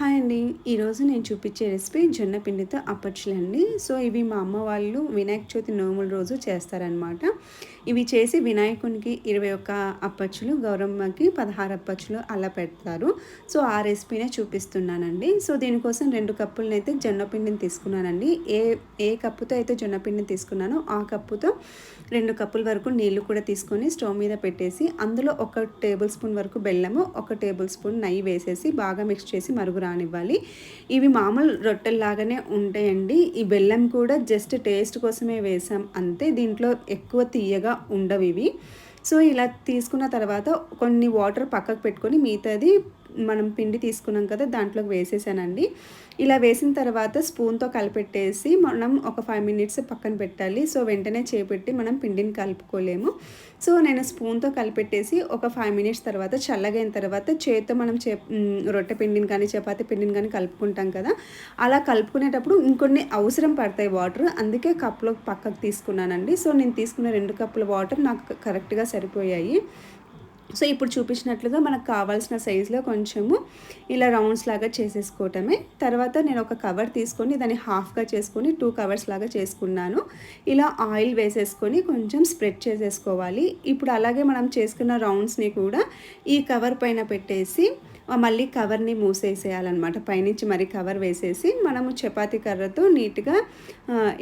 Hi అండి. ఈరోజు నేను చూపించే రెసిపీ జొన్న పిండితో అప్పచ్చులు అండి సో ఇవి మా అమ్మ వాళ్ళు వినాయక చవితి నోముల రోజు చేస్తారనమాట ఇవి చేసి వినాయకునికి ఇరవై ఒక్క అప్పచ్చులు గౌరమ్మకి పదహారు అప్పచ్చులు అలా పెడతారు. సో ఆ రెసిపీనే చూపిస్తున్నానండి. సో దీనికోసం రెండు కప్పులనైతే జొన్న పిండిని తీసుకున్నానండి. ఏ ఏ కప్పుతో అయితే జొన్న పిండిని తీసుకున్నానో ఆ కప్పుతో రెండు కప్పుల వరకు నీళ్ళు కూడా తీసుకొని స్టవ్ మీద పెట్టేసి అందులో ఒక టేబుల్ స్పూన్ వరకు బెల్లము ఒక టేబుల్ స్పూన్ నెయ్యి వేసేసి బాగా మిక్స్ చేసి మరుగు రానివ్వాలి. ఇవి మామూలు రొట్టెల్లాగానే ఉంటాయండి. ఈ బెల్లం కూడా జస్ట్ టేస్ట్ కోసమే వేసాం. అంతే దీంట్లో ఎక్కువ తీయగా ఉండవు ఇవి. సో ఇలా తీసుకున్న తర్వాత కొన్ని వాటర్ పక్కకు పెట్టుకొని మిగతాది మనం పిండి తీసుకున్నాం కదా దాంట్లోకి వేసేసానండి. ఇలా వేసిన తర్వాత స్పూన్తో కలిపెట్టేసి మనం ఒక ఫైవ్ మినిట్స్ పక్కన పెట్టాలి. సో వెంటనే చేపెట్టి మనం పిండిని కలుపుకోలేము. సో నేను స్పూన్తో కలిపెట్టేసి ఒక ఫైవ్ మినిట్స్ తర్వాత చల్లగైన తర్వాత చేతితో మనం చే రొట్టె పిండిని కానీ చపాతీ పిండిని కానీ కలుపుకుంటాం కదా. అలా కలుపుకునేటప్పుడు ఇంకొన్ని అవసరం పడతాయి వాటర్. అందుకే కప్లో పక్కకు తీసుకున్నానండి. సో నేను తీసుకున్న రెండు కప్పుల వాటర్ నాకు కరెక్ట్గా సరిపోయాయి. సో ఇప్పుడు చూపించినట్లుగా మనకు కావాల్సిన సైజులో కొంచెము ఇలా రౌండ్స్ లాగా చేసేసుకోవటమే. తర్వాత నేను ఒక కవర్ తీసుకొని దాన్ని హాఫ్గా చేసుకొని టూ కవర్స్ లాగా చేసుకున్నాను. ఇలా ఆయిల్ వేసేసుకొని కొంచెం స్ప్రెడ్ చేసేసుకోవాలి. ఇప్పుడు అలాగే మనం చేసుకున్న రౌండ్స్ని కూడా ఈ కవర్ పైన పెట్టేసి మళ్ళీ కవర్ని మూసేసేయాలన్నమాట. పైనుంచి మరి కవర్ వేసేసి మనము చపాతి కర్రతో నీట్గా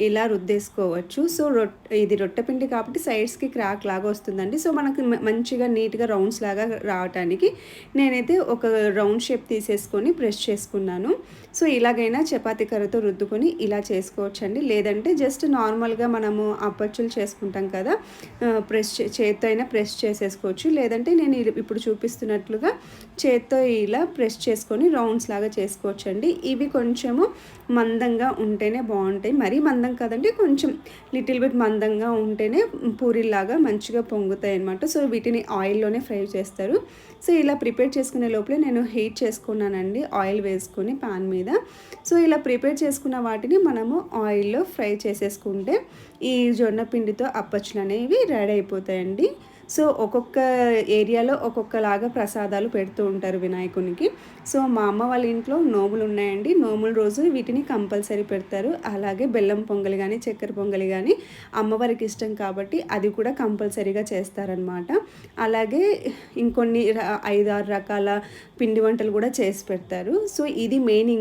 ఇలా రుద్దేసుకోవచ్చు. సో రొట్ ఇది రొట్టెపిండి కాబట్టి సైడ్స్కి క్రాక్ లాగా వస్తుందండి. సో మనకు మంచిగా నీట్గా రౌండ్స్ లాగా రావటానికి నేనైతే ఒక రౌండ్ షేప్ తీసేసుకొని ప్రెస్ చేసుకున్నాను. సో ఇలాగైనా చపాతి కర్రతో రుద్దుకొని ఇలా చేసుకోవచ్చు అండి లేదంటే జస్ట్ నార్మల్గా మనము అప్పచ్చులు చేసుకుంటాం కదా ప్రెస్ చేత్తో అయినా ప్రెస్ చేసేసుకోవచ్చు. లేదంటే నేను ఇప్పుడు చూపిస్తున్నట్లుగా చేత్తో ఇలా ప్రెస్ చేసుకొని రౌండ్స్ లాగా చేసుకోవచ్చండి. ఇవి కొంచెము మందంగా ఉంటేనే బాగుంటాయి. మరీ మందం కాదండి కొంచెం లిటిల్ బిట్ మందంగా ఉంటేనే పూరిలాగా మంచిగా పొంగుతాయి అనమాట సో వీటిని ఆయిల్లోనే ఫ్రై చేస్తారు. సో ఇలా ప్రిపేర్ చేసుకునే లోపలే నేను హీట్ చేసుకున్నానండి ఆయిల్ వేసుకొని పాన్ మీద. సో ఇలా ప్రిపేర్ చేసుకున్న వాటిని మనము ఆయిల్లో ఫ్రై చేసేసుకుంటే ఈ జొన్న పిండితో అప్పచ్చులు అనేవి రెడీ అయిపోతాయండి. సో ఒక్కొక్క ఏరియాలో ఒక్కొక్కలాగా ప్రసాదాలు పెడుతూ ఉంటారు వినాయకునికి. సో మా అమ్మ వాళ్ళ ఇంట్లో నోములు ఉన్నాయండి. నోముల రోజు వీటిని కంపల్సరీ పెడతారు. అలాగే బెల్లం పొంగలి కానీ చక్కెర పొంగలి కానీ అమ్మవారికి ఇష్టం కాబట్టి అది కూడా కంపల్సరీగా చేస్తారనమాట అలాగే ఇంకొన్ని ఐదు ఆరు రకాల పిండి వంటలు కూడా చేసి పెడతారు. సో ఇది మెయిన్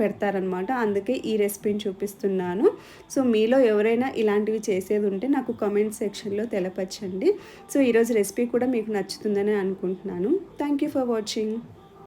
పెడతారనమాట అందుకే ఈ రెసిపీని చూపిస్తున్నాను. సో మీలో ఎవరైనా ఇలాంటివి చేసేది ఉంటే నాకు కమెంట్ సెక్షన్లో తెలపచ్చండి. సో ఈరోజు రెసిపీ కూడా మీకు నచ్చుతుందని అనుకుంటున్నాను. Thank you for watching